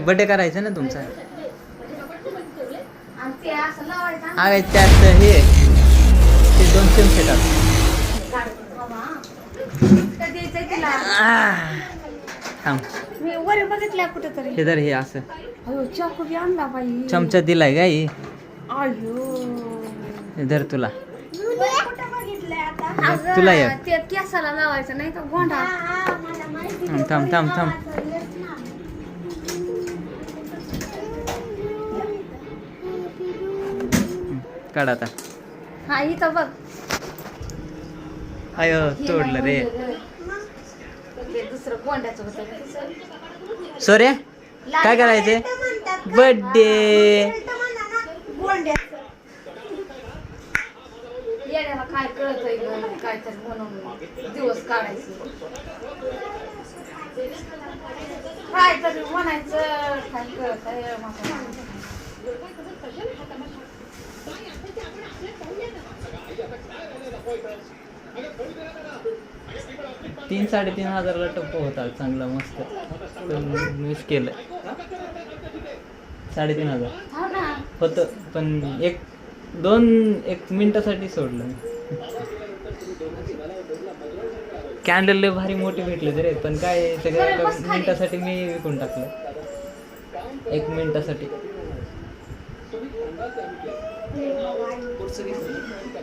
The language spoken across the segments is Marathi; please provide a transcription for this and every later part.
बर्थडे करायचं ना तुमचा? अरे त्यात हे. ते दोन चमचे हे धर हे असं. चमचा दिलाय का ही? धर तुला. तुला ये. तर थांब थांब थांब. काढ आता. हा इथं बघ. अयो हे तोडलं रे. ते दुसरं होतं सोरे काय करायचे बर्थडे येण्याला काय कळत काय तर म्हणून दिवस काढायचे. काय तरी म्हणायचं काय? कळत तीन साडेतीन हजारला टप्प होता चांगला मस्त. पण मिस केलं. साडेतीन हजार. होतं पण एक दोन एक मिनिटासाठी सोडलं. कॅन्डल लय भारी मोठी भेटले रे पण काय सगळं मिनिटासाठी मी विकून टाकलं. एक मिनिटासाठी.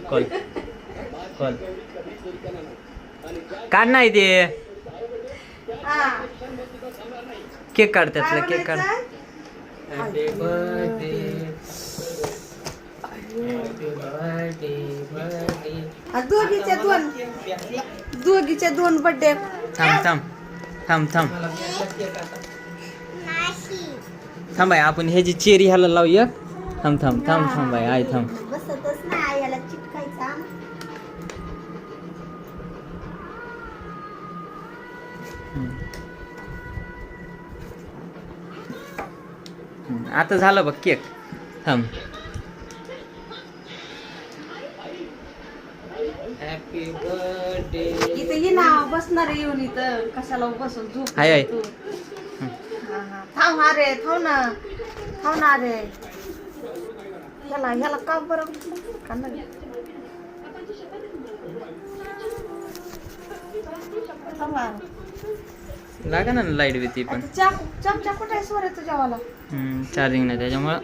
कॉल काढ नाही ते हा. केक काढ त्यातला केक काढ. हॅपी बर्थडे दोघीचे दोन. दोन बर्थडे थांब थांब. थांब थांब. थांब बाई आपण ह्याची चेरी ह्याला लावूया. थांब थांब थांब थांब बाई. आय थांब. बसतच नाही याला चिटकायचा आता झालं बघ केक थांब हॅपी बर्थडे इथं ये ना बसणार येऊन इथं कशाला बसून झोप हाय, हाय. तू. हा, हा. थांब अरे थांब ना थांब ना अरे ह्याला ह्याला का बरं का नाही थांब. लागा ना लाइट बी ती पण चार्जिंग नाही त्याच्यामुळं.